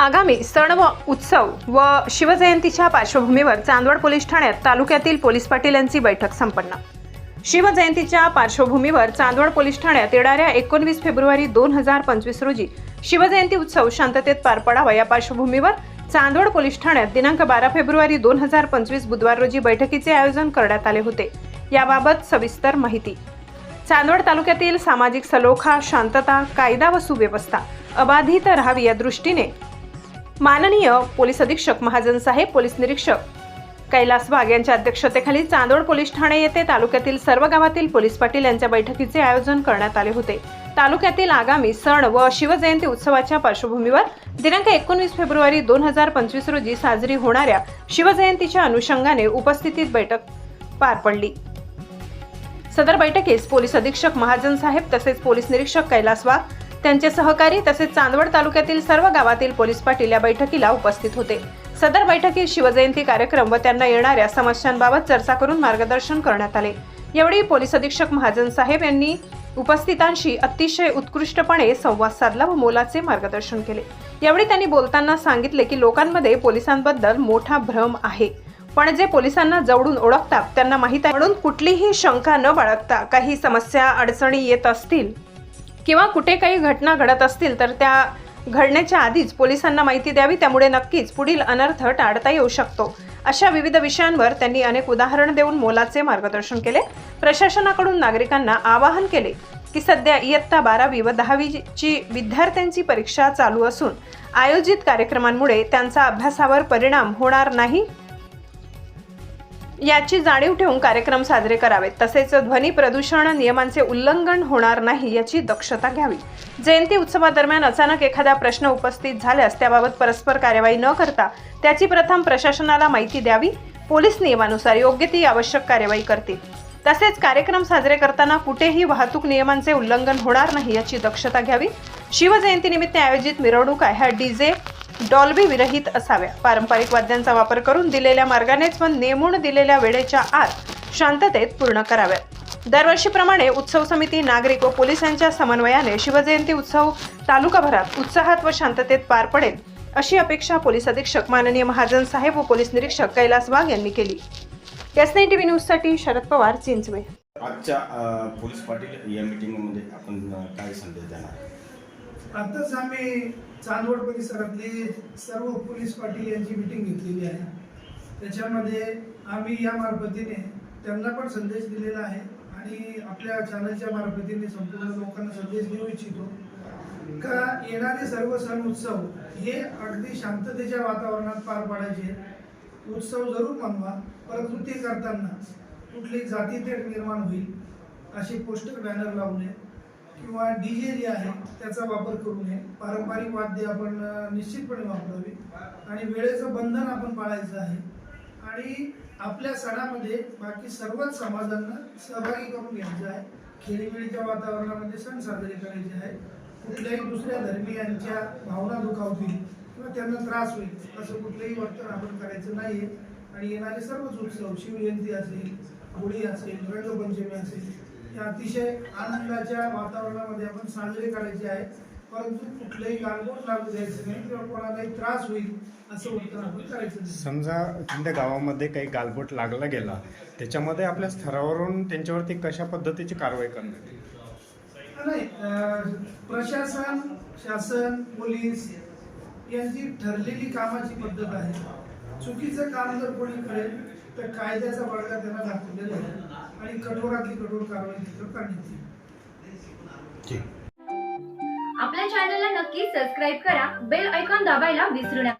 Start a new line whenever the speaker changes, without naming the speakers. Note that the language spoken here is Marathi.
आगामी सण व उत्सव व शिवजयंतीच्या पार्श्वभूमीवर चांदवड पोलीस ठाण्यात तालुक्यातील पोलीस पाटील यांची बैठक संपन्न. शिवजयंतीच्या पार्श्वभूमीवर चांदवड पोलीस ठाण्यात येणाऱ्या एकोणवीस फेब्रुवारी दोन हजार पंचवीस रोजी शिवजयंती उत्सव शांततेत पार पडावा या पार्श्वभूमीवर चांदवड पोलीस ठाण्यात दिनांक बारा फेब्रुवारी दोन हजार पंचवीस बुधवार रोजी बैठकीचे आयोजन करण्यात आले होते. याबाबत सविस्तर माहिती. चांदवड तालुक्यातील सामाजिक सलोखा शांतता कायदा व सुव्यवस्था अबाधित राहावी या दृष्टीने माननीय पोलीस अधीक्षक महाजन साहेब पोलीस निरीक्षक कैलास भाग यांच्या अध्यक्षतेखाली चांदोड पोलीस ठाणे येथे तालुक्यातील सर्व गावातील पोलीस पाटील यांच्या बैठकीचे आयोजन करण्यात आले होते. तालुक्यातील आगामी सण व शिवजयंती उत्सवाच्या पार्श्वभूमीवर दिनांक एकोणवीस फेब्रुवारी दोन हजार पंचवीस रोजी साजरी होणाऱ्या शिवजयंतीच्या अनुषंगाने उपस्थितीत बैठक पार पडली. सदर बैठकीस पोलीस अधीक्षक महाजन साहेब तसेच पोलीस निरीक्षक कैलास वाघ त्यांचे सहकारी तसेच चांदवड तालुक्यातील सर्व गावातील पोलीस पाटील या बैठकीला उपस्थित होते. सदर बैठकीत शिवजयंती कार्यक्रम व त्यांना येणाऱ्या समस्यांबाबत चर्चा करून मार्गदर्शन करण्यात आले. यावेळी पोलीस अधीक्षक महाजन साहेब यांनी उपस्थितांशी अतिशय उत्कृष्टपणे संवाद साधला व मोलाचे मार्गदर्शन केले. यावेळी त्यांनी बोलताना सांगितले की लोकांमध्ये पोलिसांबद्दल मोठा भ्रम आहे. पण जे पोलिसांना जवळून ओळखतात त्यांना माहीत आहे. म्हणून कुठलीही शंका न बाळगता काही समस्या अडचणी येत असतील किंवा कुठे काही घटना घडत असतील तर त्या घडण्याच्या आधीच पोलिसांना माहिती द्यावी. त्यामुळे नक्कीच पुढील अनर्थ टाळता येऊ शकतो. अशा विविध विषयांवर त्यांनी अनेक उदाहरण देऊन मोलाचे मार्गदर्शन केले. प्रशासनाकडून नागरिकांना आवाहन केले की सध्या इयत्ता बारावी व दहावीची विद्यार्थ्यांची परीक्षा चालू असून आयोजित कार्यक्रमांमुळे त्यांचा अभ्यासावर परिणाम होणार नाही. याची जाणीव ठेवून कार्यक्रम साजरे करावेत. तसेच ध्वनी प्रदूषण नियमांचे उल्लंघन होणार नाही याची दक्षता घ्यावी. जयंती उत्सवादरम्यान अचानक एखादा प्रश्न उपस्थित झाल्यास त्याबाबत परस्पर कार्यवाही न करता त्याची प्रथम प्रशासनाला माहिती द्यावी. पोलीस नियमानुसार योग्य ती आवश्यक कार्यवाही करतील. तसेच कार्यक्रम साजरे करताना कुठेही वाहतूक नियमांचे उल्लंघन होणार नाही याची दक्षता घ्यावी. शिवजयंतीनिमित्त आयोजित मिरवणुका ह्या डीजे डॉल्बी विरहित असाव्या. पारंपरिक वाद्यांचा वापर करून दिलेल्या मार्गानेच व नेमून दिलेल्या वेळेच्या आत शांततेत पूर्ण कराव्यात. दरवर्षीप्रमाणे उत्सव समिती नागरिक व पोलिसांच्या समन्वयाने शिवजयंती उत्सव तालुकाभरात उत्साहात व शांततेत पार पडेल अशी अपेक्षा पोलीस अधीक्षक माननीय महाजन साहेब व पोलीस निरीक्षक कैलास वाघ यांनी केली. एस नाईन टीव्ही न्यूजसाठी शरद पवार चिंचवे.
आजच्या पोलीस पाटील या मीटिंगमध्ये आपण काय संदेश देणार?
आताच आम्ही चांदवड परिसरातले सर्व पोलीस पाटील यांची मिटिंग घेतलेली आहे. त्याच्यामध्ये आम्ही या मार्फतीने त्यांना पण संदेश दिलेला आहे आणि आपल्या चॅनलच्या मार्फतीने संपूर्ण लोकांना संदेश देऊ इच्छितो. का येणारे सर्व सण उत्सव हे अगदी शांततेच्या वातावरणात पार पाडायचे. उत्सव जरूर मनवा परंतु ते करताना कुठली जातीतेढ निर्माण होईल असे पोस्टर बॅनर लावू नये. किंवा डी जे जे आहे त्याचा वापर करू नये. पारंपरिक वाद्य आपण निश्चितपणे वापरावी. आणि वेळेचं बंधन आपण पाळायचं आहे. आणि आपल्या सणामध्ये बाकी सर्वच समाजांना सहभागी करून घ्यायचं आहे. खेळीमेळीच्या वातावरणामध्ये सण साजरे करायचे आहे. कुठल्याही दुसऱ्या धर्मियांच्या भावना दुखावतील किंवा त्यांना त्रास होईल असं कुठलंही वर्तन आपण करायचं नाही आहे आणि येणारे सर्वच उत्सव शिवजयंती असेल होळी असेल रंगपंचमी असेल या अतिशय आनंदाच्या वातावरणामध्ये आपण साजरे करायचे आहे. परंतु कुठलंही गालबोट लागू द्यायचं नाही किंवा कोणालाही त्रास होईल असं वर्तन आपण करायचं
समजा तुमच्या गावामध्ये काही गालबोट लागला गेला त्याच्यामध्ये आपल्या स्तरावरून त्यांच्यावरती कशा पद्धतीची कारवाई करण्यात येईल
नाही अं, प्रशासन शासन पोलीस यांची ठरलेली कामाची पद्धत आहे. चुकीचं काम जर कोणी करेल तर कायद्याचा बडगा त्यांना दाखवलेला आहे. आणि कठोरातली कठोर कारवाई तिथं करण्यात येईल.
ठीक
आपल्या चॅनलला नक्की सबस्क्राईब करा बेल ऐकॉन दाबायला विसरू नका.